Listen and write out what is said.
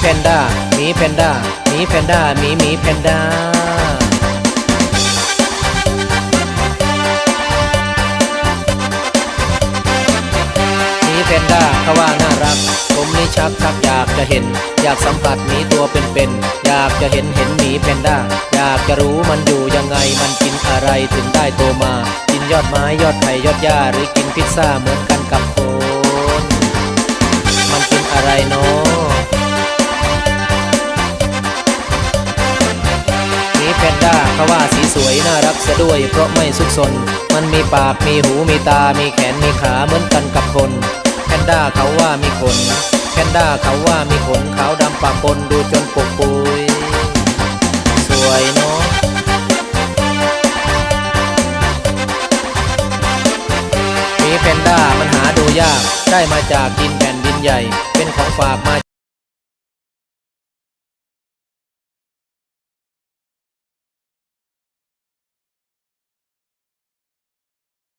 แพนด้าหมีแพนด้าหมีแพนด้าหมีหมีแพนด้าหมีแพนด้าเขาว่าน่ารัก ผมนี่ชักชักอยากจะเห็น อยากสัมผัสหมีตัวเป็นๆอยากจะเห็นเห็นหมีแพนด้าอยากจะรู้มันอยู่ยังไงมันกินอะไรถึงได้โตมา กินยอดไม้ยอดไผ่ยอดหญ้าหรือกินพิซซ่าเหมือนกันกับคน พนด้าเขาว่าสีสวยน่ารักซะด้วย เพราะไม่ซุกซน มันมีปากมีหูมีตา มีแขนมีขาเหมือนกันกับคนแพนด้าเขาว่ามีขนแพนด้าเขาว่ามีขนขาวดำปะปนดูจนปกปุยสวยเนาะมีแพนด้ามันหาดูยาก ได้มาจากดินแผ่นดินใหญ่ เป็นของฝากมา